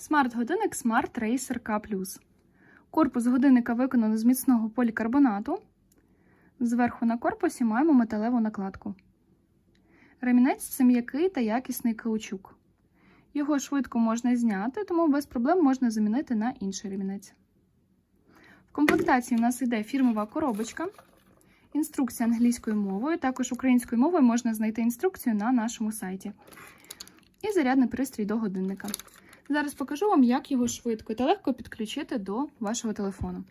Смарт-годинник Smart Racer K+. Корпус годинника виконано з міцного полікарбонату. Зверху на корпусі маємо металеву накладку. Ремінець це м'який та якісний каучук. Його швидко можна зняти, тому без проблем можна замінити на інший ремінець. В комплектації у нас йде фірмова коробочка, інструкція англійською мовою, також українською мовою можна знайти інструкцію на нашому сайті. І зарядний пристрій до годинника. Зараз покажу вам, як його швидко та легко підключити до вашого телефону.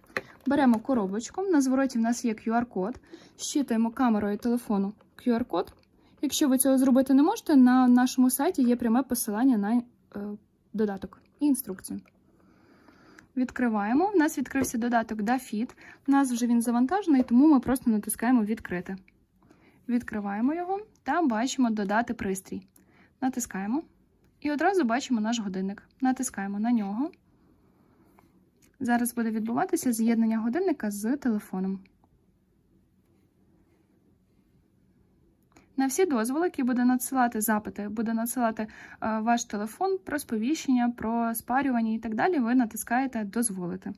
Беремо коробочку, на звороті в нас є QR-код, щитуємо камерою телефону QR-код. Якщо ви цього зробити не можете, на нашому сайті є пряме посилання на е, додаток і інструкцію. Відкриваємо. У нас відкрився додаток DaFit. У нас вже він завантажений, тому ми просто натискаємо Відкрити. Відкриваємо його та бачимо Додати пристрій. Натискаємо. І одразу бачимо наш годинник. Натискаємо на нього. Зараз буде відбуватися з'єднання годинника з телефоном. На всі дозволи, які буде надсилати запити, буде надсилати е, ваш телефон про сповіщення, про спарювання і так далі, ви натискаєте Дозволити.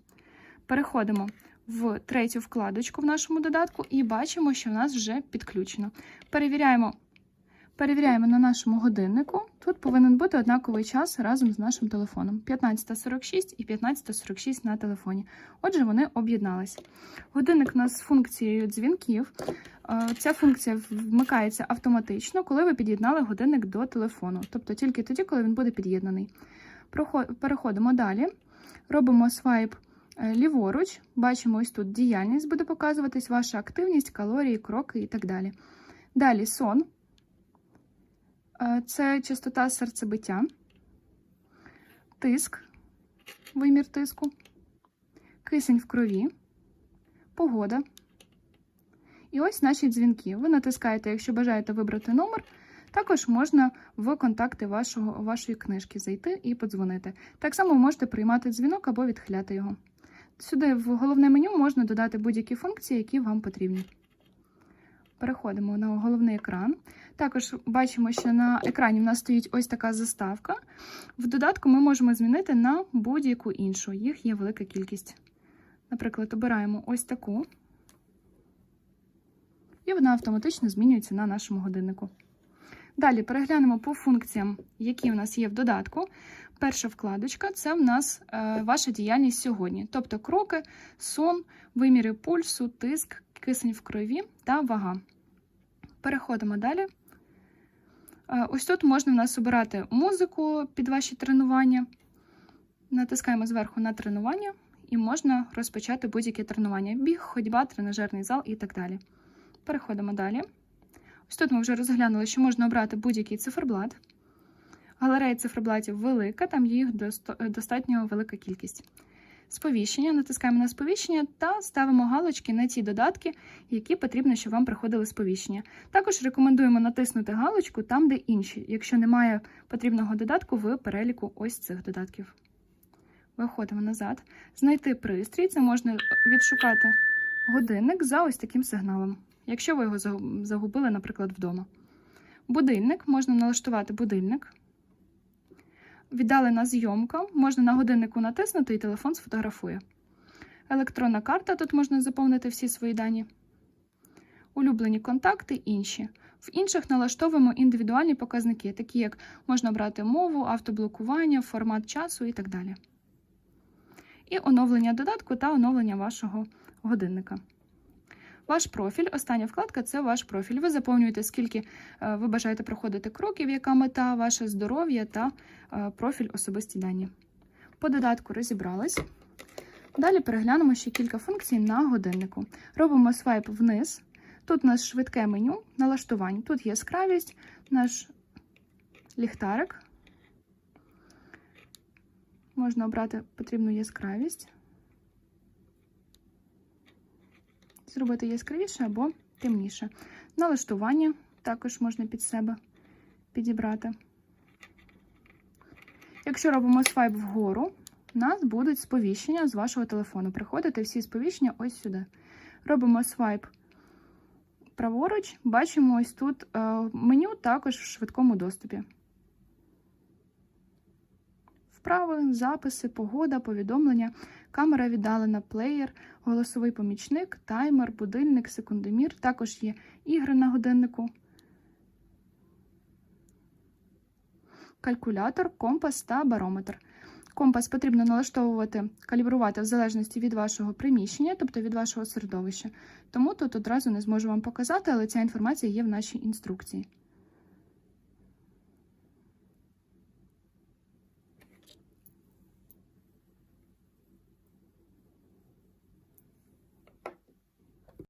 Переходимо в третю вкладочку в нашому додатку і бачимо, що в нас вже підключено. Перевіряємо. Перевіряємо на нашому годиннику. Тут повинен бути однаковий час разом з нашим телефоном. 15.46 і 15.46 на телефоні. Отже, вони об'єднались. Годинник у нас з функцією дзвінків. Е, Ця функція вмикається автоматично, коли ви під'єднали годинник до телефону. Тобто тільки тоді, коли він буде під'єднаний. Переходимо далі. Робимо свайп е, ліворуч. Бачимо, ось тут діяльність буде показуватись, ваша активність, калорії, кроки і так далі. Далі сон. Е, Це частота серцебиття, тиск, вимір тиску, кисень в крові, погода. І ось наші дзвінки. Ви натискаєте, якщо бажаєте вибрати номер. Також можна в контакти вашого, вашої книжки зайти і подзвонити. Так само можете приймати дзвінок або відхиляти його. Сюди в головне меню можна додати будь-які функції, які вам потрібні. Переходимо на головний екран. Також бачимо, що на екрані в нас стоїть ось така заставка. В додатку ми можемо змінити на будь-яку іншу. Їх є велика кількість. Наприклад, обираємо ось таку. І вона автоматично змінюється на нашому годиннику. Далі переглянемо по функціям, які в нас є в додатку. Перша вкладочка це в нас е, ваша діяльність сьогодні, тобто кроки, сон, виміри пульсу, тиск, кисень в крові та вага. Переходимо далі. Ось тут можна в нас обирати музику під ваші тренування. Натискаємо зверху на тренування і можна розпочати будь-яке тренування: біг, ходьба, тренажерний зал і так далі. Переходимо далі. Ось тут ми вже розглянули, що можна обрати будь-який циферблат. Галерея циферблатів велика, там їх достатньо велика кількість. Сповіщення, натискаємо на сповіщення та ставимо галочки на ті додатки, які потрібно, щоб вам приходили сповіщення. Також рекомендуємо натиснути галочку там, де інші, якщо немає потрібного додатку в переліку ось цих додатків. Виходимо назад. Знайти пристрій, це можна відшукати годинник за ось таким сигналом, якщо ви його загубили, наприклад, вдома. Будильник можна налаштувати будильник. Віддалена зйомка, можна на годиннику натиснути і телефон сфотографує. Електронна карта, тут можна заповнити всі свої дані. Улюблені контакти інші. В інших налаштовуємо індивідуальні показники, такі як можна брати мову, автоблокування, формат часу і так далі. І оновлення додатку та оновлення вашого годинника. Ваш профіль, остання вкладка це ваш профіль. Ви заповнюєте, скільки е, ви бажаєте проходити кроків, яка мета, ваше здоров'я та е, профіль особисті дані. По додатку розібрались. Далі переглянемо ще кілька функцій на годиннику. Робимо свайп вниз. Тут у нас швидке меню налаштувань. Тут яскравість, наш ліхтарик. Можна обрати потрібну яскравість. Зробити яскравіше або темніше. Налаштування також можна під себе підібрати. Якщо робимо свайп вгору, у нас будуть сповіщення з вашого телефону. Приходите всі сповіщення ось сюди. Робимо свайп праворуч, бачимо ось тут е, меню також в швидкому доступі. вправи, записи, погода, повідомлення, камера віддалена, плеєр, голосовий помічник, таймер, будильник, секундомір. Також є ігри на годиннику, калькулятор, компас та барометр. Компас потрібно налаштовувати, калібрувати в залежності від вашого приміщення, тобто від вашого середовища. Тому тут одразу не зможу вам показати, але ця інформація є в нашій інструкції.